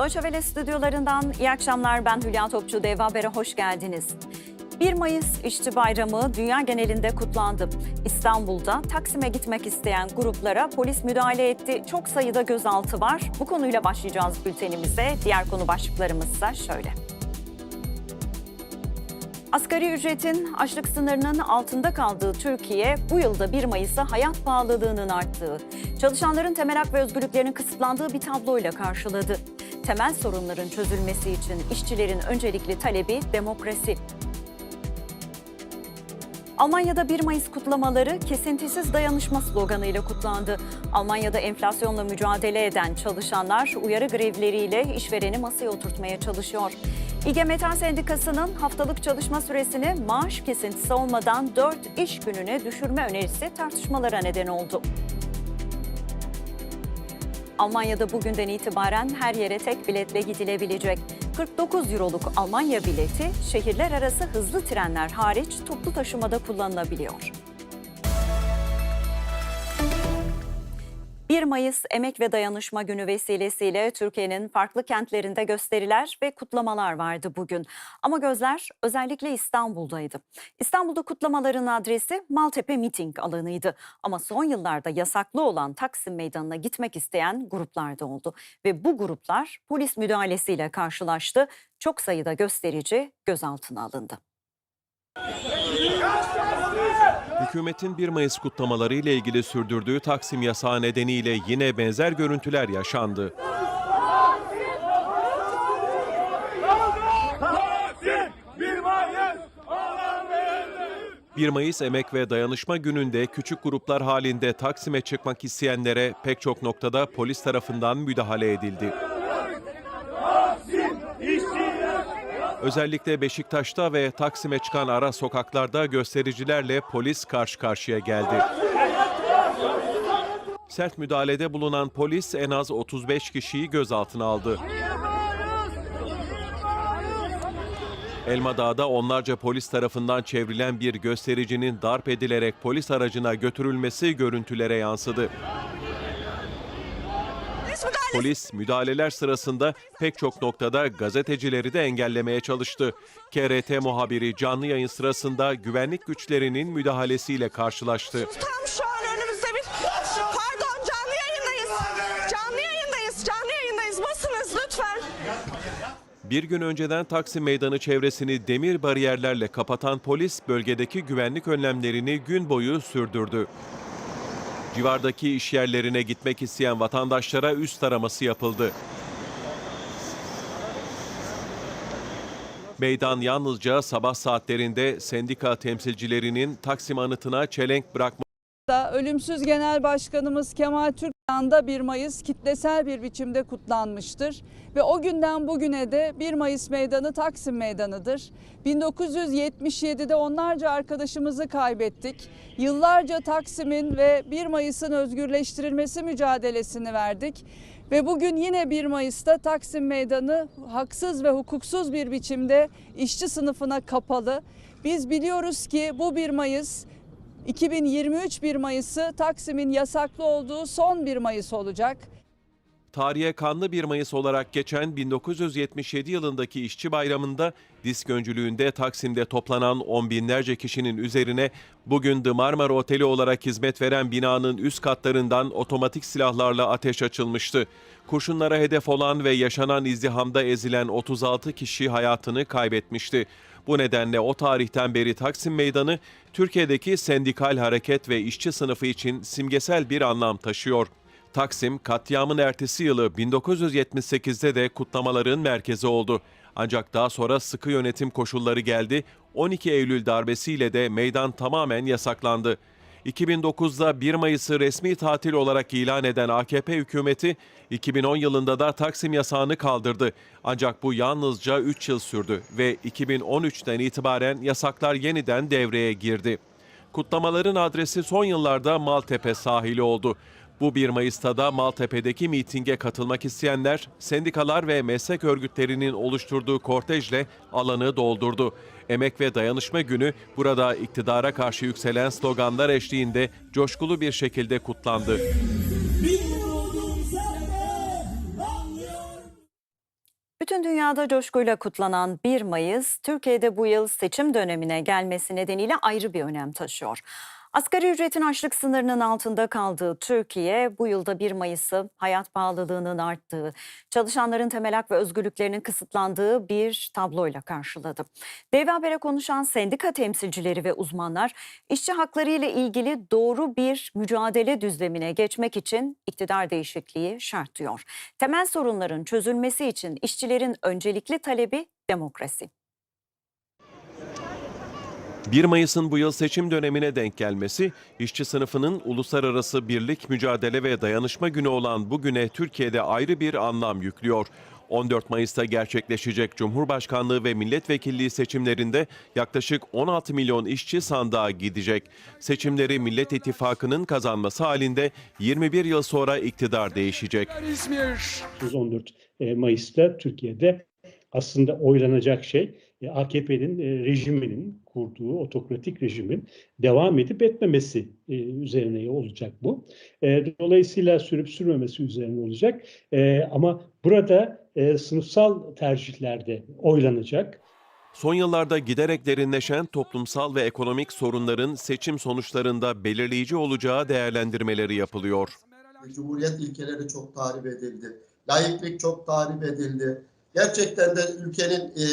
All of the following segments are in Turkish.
Deutsche Welle stüdyolarından iyi akşamlar. Ben Hülya Topçu. Dev Haber'e hoş geldiniz. 1 Mayıs İşçi Bayramı dünya genelinde kutlandı. İstanbul'da Taksim'e gitmek isteyen gruplara polis müdahale etti. Çok sayıda gözaltı var. Bu konuyla başlayacağız bültenimize. Diğer konu başlıklarımız ise şöyle. Asgari ücretin açlık sınırının altında kaldığı Türkiye bu yılda 1 Mayıs'ı hayat pahalılığının arttığı, çalışanların temel hak ve özgürlüklerinin kısıtlandığı bir tabloyla karşıladı. Temel sorunların çözülmesi için işçilerin öncelikli talebi demokrasi. Almanya'da 1 Mayıs kutlamaları kesintisiz dayanışma sloganıyla kutlandı. Almanya'da enflasyonla mücadele eden çalışanlar uyarı grevleriyle işvereni masaya oturtmaya çalışıyor. İG Metal Sendikası'nın haftalık çalışma süresini maaş kesintisi olmadan 4 iş gününe düşürme önerisi tartışmalara neden oldu. Almanya'da bugünden itibaren her yere tek biletle gidilebilecek. 49 euroluk Almanya bileti şehirler arası hızlı trenler hariç toplu taşımada kullanılabiliyor. 1 Mayıs Emek ve Dayanışma Günü vesilesiyle Türkiye'nin farklı kentlerinde gösteriler ve kutlamalar vardı bugün. Ama gözler özellikle İstanbul'daydı. İstanbul'da kutlamaların adresi Maltepe Meeting alanıydı. Ama son yıllarda yasaklı olan Taksim Meydanı'na gitmek isteyen gruplar da oldu. Ve bu gruplar polis müdahalesiyle karşılaştı. Çok sayıda gösterici gözaltına alındı. Hükümetin 1 Mayıs kutlamaları ile ilgili sürdürdüğü Taksim yasağı nedeniyle yine benzer görüntüler yaşandı. Taksim bir Mayıs alan verildi. 1 Mayıs Emek ve Dayanışma Günü'nde küçük gruplar halinde Taksim'e çıkmak isteyenlere pek çok noktada polis tarafından müdahale edildi. Taksim işçiler. Özellikle Beşiktaş'ta ve Taksim'e çıkan ara sokaklarda göstericilerle polis karşı karşıya geldi. Sert müdahalede bulunan polis en az 35 kişiyi gözaltına aldı. Elmadağ'da onlarca polis tarafından çevrilen bir göstericinin darp edilerek polis aracına götürülmesi görüntülere yansıdı. Polis müdahaleler sırasında pek çok noktada gazetecileri de engellemeye çalıştı. KRT muhabiri canlı yayın sırasında güvenlik güçlerinin müdahalesiyle karşılaştı. Tam şu an önümüzde bir... Pardon canlı yayındayız. Canlı yayındayız. Canlı yayındayız. Basınız lütfen. Bir gün önceden Taksim Meydanı çevresini demir bariyerlerle kapatan polis bölgedeki güvenlik önlemlerini gün boyu sürdürdü. Civardaki iş yerlerine gitmek isteyen vatandaşlara üst araması yapıldı. Meydan yalnızca sabah saatlerinde sendika temsilcilerinin Taksim anıtına çelenk bırakma da ölümsüz Genel Başkanımız Kemal da 1 Mayıs kitlesel bir biçimde kutlanmıştır. Ve o günden bugüne de 1 Mayıs Meydanı Taksim Meydanı'dır. 1977'de onlarca arkadaşımızı kaybettik. Yıllarca Taksim'in ve 1 Mayıs'ın özgürleştirilmesi mücadelesini verdik. Ve bugün yine 1 Mayıs'ta Taksim Meydanı haksız ve hukuksuz bir biçimde işçi sınıfına kapalı. Biz biliyoruz ki bu 1 Mayıs 2023 1 Mayıs'ı Taksim'in yasaklı olduğu son 1 Mayıs olacak. Tarihe kanlı 1 Mayıs olarak geçen 1977 yılındaki İşçi Bayramı'nda disk öncülüğünde Taksim'de toplanan on binlerce kişinin üzerine bugün The Marmara Oteli olarak hizmet veren binanın üst katlarından otomatik silahlarla ateş açılmıştı. Kurşunlara hedef olan ve yaşanan izdihamda ezilen 36 kişi hayatını kaybetmişti. Bu nedenle o tarihten beri Taksim Meydanı Türkiye'deki sendikal hareket ve işçi sınıfı için simgesel bir anlam taşıyor. Taksim, katliamın ertesi yılı 1978'de de kutlamaların merkezi oldu. Ancak daha sonra sıkı yönetim koşulları geldi. 12 Eylül darbesiyle de meydan tamamen yasaklandı. 2009'da 1 Mayıs'ı resmi tatil olarak ilan eden AKP hükümeti 2010 yılında da Taksim yasağını kaldırdı. Ancak bu yalnızca 3 yıl sürdü ve 2013'ten itibaren yasaklar yeniden devreye girdi. Kutlamaların adresi son yıllarda Maltepe sahili oldu. Bu 1 Mayıs'ta da Maltepe'deki mitinge katılmak isteyenler sendikalar ve meslek örgütlerinin oluşturduğu kortejle alanı doldurdu. Emek ve Dayanışma Günü burada iktidara karşı yükselen sloganlar eşliğinde coşkulu bir şekilde kutlandı. Bütün dünyada coşkuyla kutlanan 1 Mayıs, Türkiye'de bu yıl seçim dönemine gelmesi nedeniyle ayrı bir önem taşıyor. Asgari ücretin açlık sınırının altında kaldığı Türkiye, bu yılda 1 Mayıs'ı hayat pahalılığının arttığı, çalışanların temel hak ve özgürlüklerinin kısıtlandığı bir tabloyla karşıladı. Dev Haber'e konuşan sendika temsilcileri ve uzmanlar, işçi hakları ile ilgili doğru bir mücadele düzlemine geçmek için iktidar değişikliği şart diyor. Temel sorunların çözülmesi için işçilerin öncelikli talebi demokrasi. 1 Mayıs'ın bu yıl seçim dönemine denk gelmesi, işçi sınıfının uluslararası birlik, mücadele ve dayanışma günü olan bugüne Türkiye'de ayrı bir anlam yüklüyor. 14 Mayıs'ta gerçekleşecek Cumhurbaşkanlığı ve milletvekilliği seçimlerinde yaklaşık 16 milyon işçi sandığa gidecek. Seçimleri Millet İttifakı'nın kazanması halinde 21 yıl sonra iktidar değişecek. 14 e, Mayıs'ta Türkiye'de aslında oylanacak şey AKP'nin e, rejiminin kurduğu otokratik rejimin devam edip etmemesi e, üzerine olacak bu. E, Dolayısıyla sürüp sürmemesi üzerine olacak. E, Ama burada e, sınıfsal tercihlerde oylanacak. Son yıllarda giderek derinleşen toplumsal ve ekonomik sorunların seçim sonuçlarında belirleyici olacağı değerlendirmeleri yapılıyor. Cumhuriyet ilkeleri çok tahrip edildi. Layıklık çok tahrip edildi. Gerçekten de ülkenin e,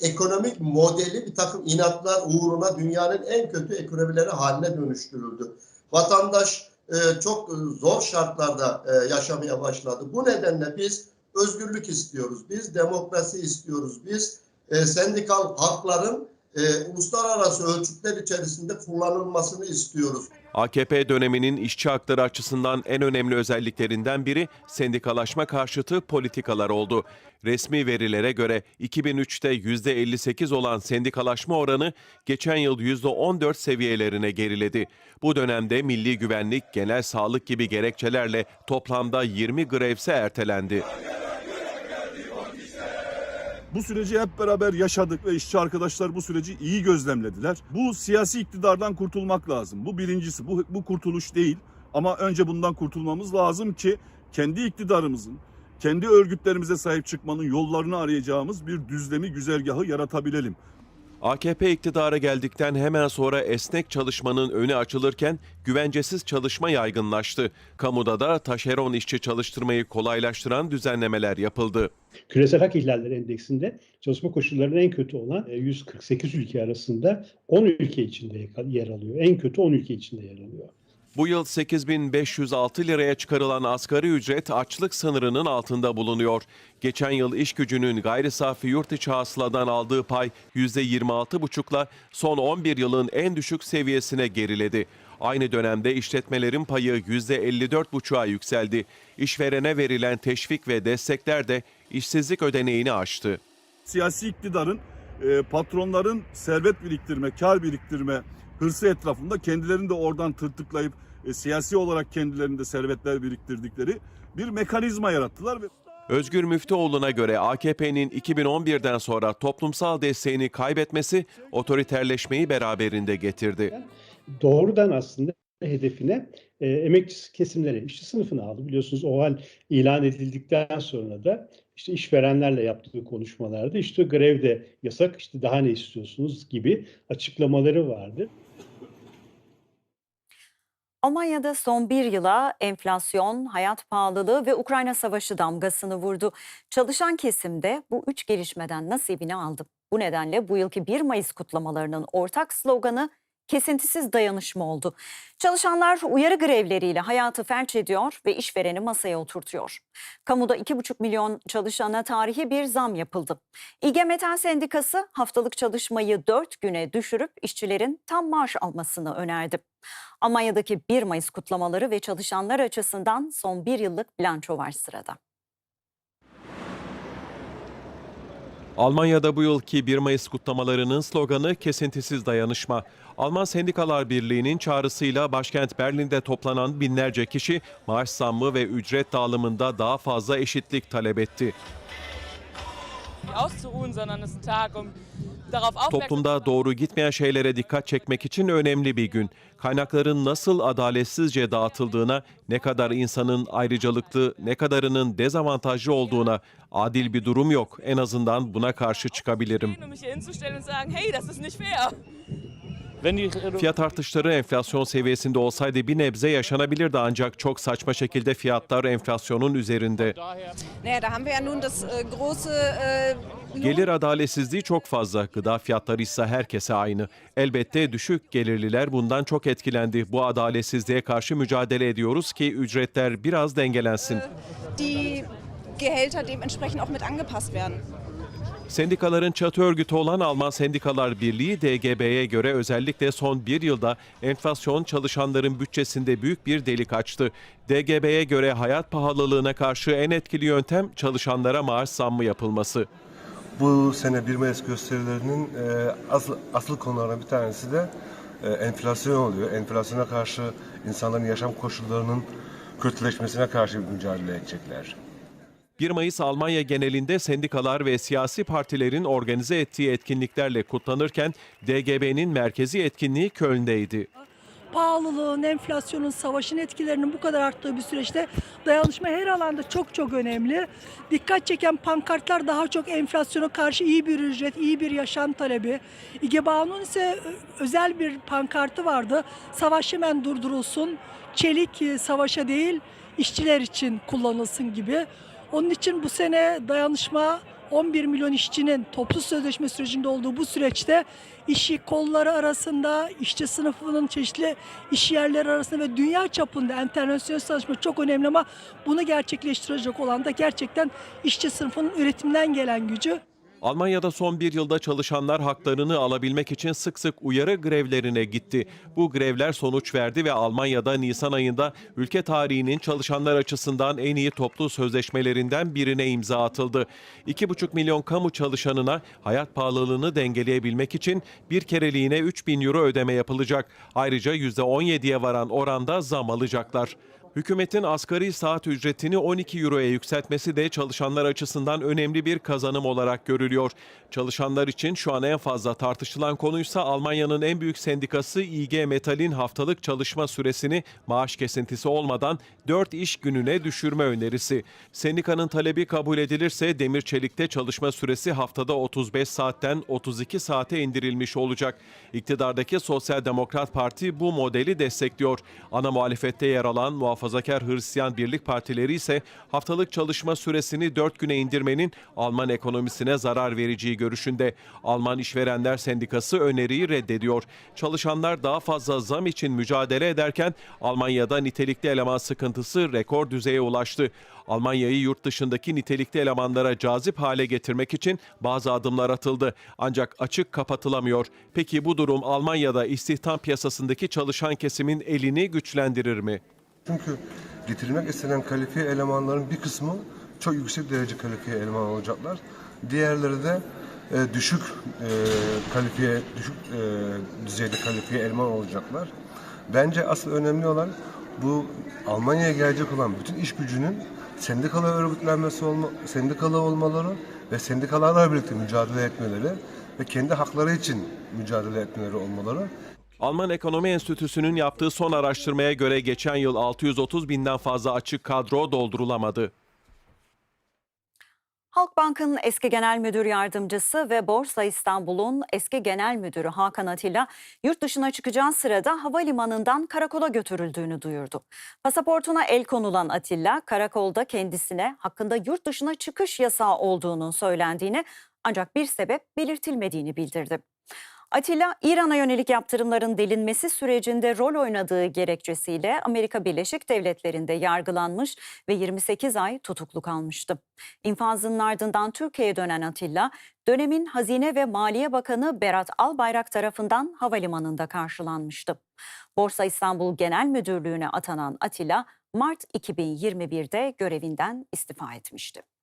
ekonomik modeli bir takım inatlar uğruna dünyanın en kötü ekonomileri haline dönüştürüldü. Vatandaş e, çok zor şartlarda e, yaşamaya başladı. Bu nedenle biz özgürlük istiyoruz. Biz demokrasi istiyoruz. Biz e, sendikal hakların e, uluslararası ölçütler içerisinde kullanılmasını istiyoruz. AKP döneminin işçi hakları açısından en önemli özelliklerinden biri sendikalaşma karşıtı politikalar oldu. Resmi verilere göre 2003'te %58 olan sendikalaşma oranı geçen yıl %14 seviyelerine geriledi. Bu dönemde milli güvenlik, genel sağlık gibi gerekçelerle toplamda 20 grevse ertelendi. Bu süreci hep beraber yaşadık ve işçi arkadaşlar bu süreci iyi gözlemlediler. Bu siyasi iktidardan kurtulmak lazım. Bu birincisi. Bu, bu kurtuluş değil. Ama önce bundan kurtulmamız lazım ki kendi iktidarımızın, kendi örgütlerimize sahip çıkmanın yollarını arayacağımız bir düzlemi, güzergahı yaratabilelim. AKP iktidara geldikten hemen sonra esnek çalışmanın önü açılırken güvencesiz çalışma yaygınlaştı. Kamuda da taşeron işçi çalıştırmayı kolaylaştıran düzenlemeler yapıldı. Küresel Hak İhlalleri Endeksinde çalışma koşullarının en kötü olan e, 148 ülke arasında 10 ülke içinde yer alıyor. En kötü 10 ülke içinde yer alıyor. Bu yıl 8506 liraya çıkarılan asgari ücret açlık sınırının altında bulunuyor. Geçen yıl iş gücünün gayri safi yurt içi hasıladan aldığı pay %26,5'la son 11 yılın en düşük seviyesine geriledi. Aynı dönemde işletmelerin payı %54,5'a yükseldi. İşverene verilen teşvik ve destekler de işsizlik ödeneğini aştı. Siyasi iktidarın e, patronların servet biriktirme, kar biriktirme hırsı etrafında kendilerini de oradan tırtıklayıp e, siyasi olarak kendilerinde servetler biriktirdikleri bir mekanizma yarattılar ve Özgür Müftüoğlu'na göre AKP'nin 2011'den sonra toplumsal desteğini kaybetmesi otoriterleşmeyi beraberinde getirdi. Doğrudan aslında hedefine e, emekçi kesimleri, işçi sınıfını aldı. Biliyorsunuz o hal ilan edildikten sonra da işte işverenlerle yaptığı konuşmalarda işte grev de yasak, işte daha ne istiyorsunuz gibi açıklamaları vardı. Almanya'da son bir yıla enflasyon, hayat pahalılığı ve Ukrayna savaşı damgasını vurdu. Çalışan kesimde bu üç gelişmeden nasibini aldı. Bu nedenle bu yılki 1 Mayıs kutlamalarının ortak sloganı kesintisiz dayanışma oldu. Çalışanlar uyarı grevleriyle hayatı felç ediyor ve işvereni masaya oturtuyor. Kamuda 2,5 milyon çalışana tarihi bir zam yapıldı. İG Metal Sendikası haftalık çalışmayı 4 güne düşürüp işçilerin tam maaş almasını önerdi. Almanya'daki 1 Mayıs kutlamaları ve çalışanlar açısından son bir yıllık bilanço var sırada. Almanya'da bu yılki 1 Mayıs kutlamalarının sloganı kesintisiz dayanışma. Alman Sendikalar Birliği'nin çağrısıyla başkent Berlin'de toplanan binlerce kişi maaş zammı ve ücret dağılımında daha fazla eşitlik talep etti. Toplumda doğru gitmeyen şeylere dikkat çekmek için önemli bir gün. Kaynakların nasıl adaletsizce dağıtıldığına, ne kadar insanın ayrıcalıklı, ne kadarının dezavantajlı olduğuna adil bir durum yok. En azından buna karşı çıkabilirim. Fiyat artışları enflasyon seviyesinde olsaydı bir nebze yaşanabilirdi ancak çok saçma şekilde fiyatlar enflasyonun üzerinde. Äh, äh, Gelir adaletsizliği çok fazla, gıda fiyatları ise herkese aynı. Elbette düşük gelirliler bundan çok etkilendi. Bu adaletsizliğe karşı mücadele ediyoruz ki ücretler biraz dengelensin. die Gehälter dementsprechend auch mit angepasst werden. Sendikaların çatı örgütü olan Alman Sendikalar Birliği DGB'ye göre özellikle son bir yılda enflasyon çalışanların bütçesinde büyük bir delik açtı. DGB'ye göre hayat pahalılığına karşı en etkili yöntem çalışanlara maaş zammı yapılması. Bu sene 1 Mayıs gösterilerinin e, asıl, asıl konularından bir tanesi de e, enflasyon oluyor. Enflasyona karşı insanların yaşam koşullarının kötüleşmesine karşı bir mücadele edecekler. 1 Mayıs Almanya genelinde sendikalar ve siyasi partilerin organize ettiği etkinliklerle kutlanırken DGB'nin merkezi etkinliği Köln'deydi. pahalılığın, enflasyonun, savaşın etkilerinin bu kadar arttığı bir süreçte dayanışma her alanda çok çok önemli. Dikkat çeken pankartlar daha çok enflasyona karşı iyi bir ücret, iyi bir yaşam talebi. İge Bağ'ın ise özel bir pankartı vardı. Savaş hemen durdurulsun, çelik e, savaşa değil işçiler için kullanılsın gibi. Onun için bu sene dayanışma 11 milyon işçinin toplu sözleşme sürecinde olduğu bu süreçte işi kolları arasında, işçi sınıfının çeşitli iş yerleri arasında ve dünya çapında internasyonel çalışma çok önemli ama bunu gerçekleştirecek olan da gerçekten işçi sınıfının üretimden gelen gücü. Almanya'da son bir yılda çalışanlar haklarını alabilmek için sık sık uyarı grevlerine gitti. Bu grevler sonuç verdi ve Almanya'da Nisan ayında ülke tarihinin çalışanlar açısından en iyi toplu sözleşmelerinden birine imza atıldı. 2,5 milyon kamu çalışanına hayat pahalılığını dengeleyebilmek için bir kereliğine 3 bin euro ödeme yapılacak. Ayrıca %17'ye varan oranda zam alacaklar. Hükümetin asgari saat ücretini 12 euroya yükseltmesi de çalışanlar açısından önemli bir kazanım olarak görülüyor. Çalışanlar için şu an en fazla tartışılan konuysa Almanya'nın en büyük sendikası IG Metall'in haftalık çalışma süresini maaş kesintisi olmadan 4 iş gününe düşürme önerisi. Sendikanın talebi kabul edilirse demir çelikte çalışma süresi haftada 35 saatten 32 saate indirilmiş olacak. İktidardaki Sosyal Demokrat Parti bu modeli destekliyor. Ana muhalefette yer alan Muhafazakar Hristiyan Birlik Partileri ise haftalık çalışma süresini 4 güne indirmenin Alman ekonomisine zarar vereceği görüşünde. Alman İşverenler Sendikası öneriyi reddediyor. Çalışanlar daha fazla zam için mücadele ederken Almanya'da nitelikli eleman sıkıntısı rekor düzeye ulaştı. Almanya'yı yurt dışındaki nitelikli elemanlara cazip hale getirmek için bazı adımlar atıldı. Ancak açık kapatılamıyor. Peki bu durum Almanya'da istihdam piyasasındaki çalışan kesimin elini güçlendirir mi? Çünkü getirilmek istenen kalifiye elemanların bir kısmı çok yüksek derece kalifiye eleman olacaklar. Diğerleri de e, düşük e, kalifiye, düşük e, düzeyde kalifiye eleman olacaklar. Bence asıl önemli olan bu Almanya'ya gelecek olan bütün iş gücünün sendikalı örgütlenmesi olma, sendikalı olmaları ve sendikalarla birlikte mücadele etmeleri ve kendi hakları için mücadele etmeleri olmaları Alman Ekonomi Enstitüsü'nün yaptığı son araştırmaya göre geçen yıl 630 binden fazla açık kadro doldurulamadı. Halkbank'ın eski genel müdür yardımcısı ve Borsa İstanbul'un eski genel müdürü Hakan Atilla yurt dışına çıkacağı sırada havalimanından karakola götürüldüğünü duyurdu. Pasaportuna el konulan Atilla karakolda kendisine hakkında yurt dışına çıkış yasağı olduğunun söylendiğini ancak bir sebep belirtilmediğini bildirdi. Atilla, İran'a yönelik yaptırımların delinmesi sürecinde rol oynadığı gerekçesiyle Amerika Birleşik Devletleri'nde yargılanmış ve 28 ay tutuklu kalmıştı. İnfazının ardından Türkiye'ye dönen Atilla, dönemin Hazine ve Maliye Bakanı Berat Albayrak tarafından havalimanında karşılanmıştı. Borsa İstanbul Genel Müdürlüğü'ne atanan Atilla, Mart 2021'de görevinden istifa etmişti.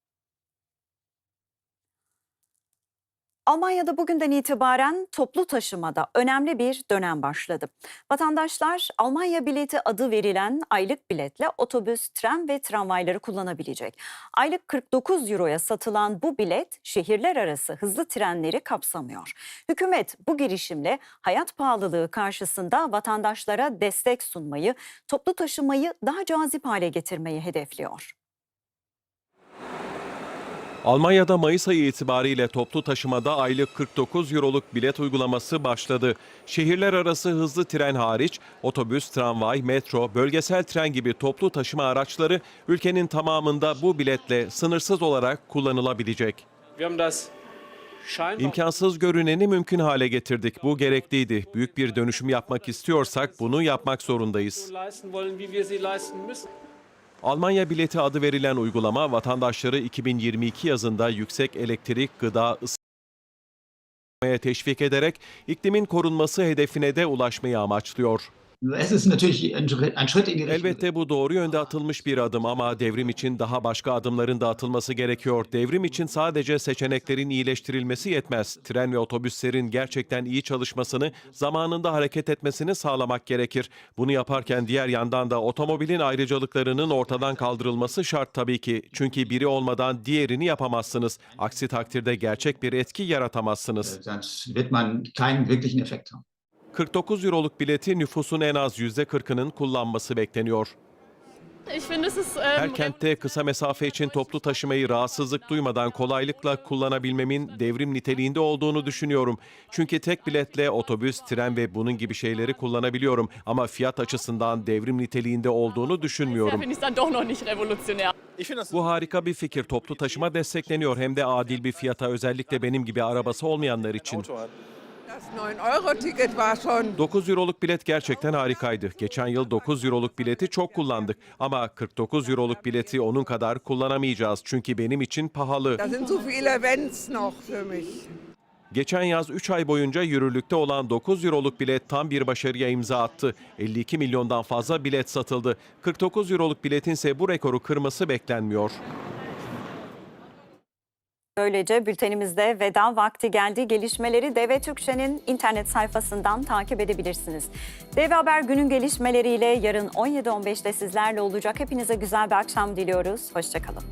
Almanya'da bugünden itibaren toplu taşımada önemli bir dönem başladı. Vatandaşlar Almanya bileti adı verilen aylık biletle otobüs, tren ve tramvayları kullanabilecek. Aylık 49 euroya satılan bu bilet şehirler arası hızlı trenleri kapsamıyor. Hükümet bu girişimle hayat pahalılığı karşısında vatandaşlara destek sunmayı, toplu taşımayı daha cazip hale getirmeyi hedefliyor. Almanya'da Mayıs ayı itibariyle toplu taşımada aylık 49 euroluk bilet uygulaması başladı. Şehirler arası hızlı tren hariç otobüs, tramvay, metro, bölgesel tren gibi toplu taşıma araçları ülkenin tamamında bu biletle sınırsız olarak kullanılabilecek. İmkansız görüneni mümkün hale getirdik. Bu gerekliydi. Büyük bir dönüşüm yapmak istiyorsak bunu yapmak zorundayız. Almanya bileti adı verilen uygulama vatandaşları 2022 yazında yüksek elektrik, gıda, ısınmaya teşvik ederek iklimin korunması hedefine de ulaşmayı amaçlıyor. Es ist natürlich ein Schritt ein Schritt in die richtige Elbette bu doğru yönde atılmış bir adım ama devrim için daha başka adımların da atılması gerekiyor. Devrim için sadece seçeneklerin iyileştirilmesi yetmez. Tren ve otobüslerin gerçekten iyi çalışmasını, zamanında hareket etmesini sağlamak gerekir. Bunu yaparken diğer yandan da otomobilin ayrıcalıklarının ortadan kaldırılması şart tabii ki. Çünkü biri olmadan diğerini yapamazsınız. Aksi takdirde gerçek bir etki yaratamazsınız. Sonst wird man keinen wirklichen Effekt haben. 49 euroluk bileti nüfusun en az %40'ının kullanması bekleniyor. Ich finde, es ist ähm, Her kentte kısa mesafe için toplu taşımayı rahatsızlık duymadan kolaylıkla kullanabilmemin devrim niteliğinde olduğunu düşünüyorum. Çünkü tek biletle otobüs, tren ve bunun gibi şeyleri kullanabiliyorum. Ama fiyat açısından devrim niteliğinde olduğunu düşünmüyorum. finde ich dann doch noch nicht revolutionär. Bu harika bir fikir. Toplu taşıma destekleniyor hem de adil bir fiyata özellikle benim gibi arabası olmayanlar için. Das 9-Euro-Ticket war schon 9 euroluk bilet gerçekten harikaydı. Geçen yıl 9 euroluk bileti çok kullandık. Ama 49 euroluk bileti onun kadar kullanamayacağız. Çünkü benim için pahalı. Geçen yaz 3 ay boyunca yürürlükte olan 9 euroluk bilet tam bir başarıya imza attı. 52 milyondan fazla bilet satıldı. 49 euroluk biletin ise bu rekoru kırması beklenmiyor. Böylece bültenimizde veda vakti geldi. Gelişmeleri DV Türkçe'nin internet sayfasından takip edebilirsiniz. DV Haber günün gelişmeleriyle yarın 17.15'te sizlerle olacak. Hepinize güzel bir akşam diliyoruz. Hoşçakalın.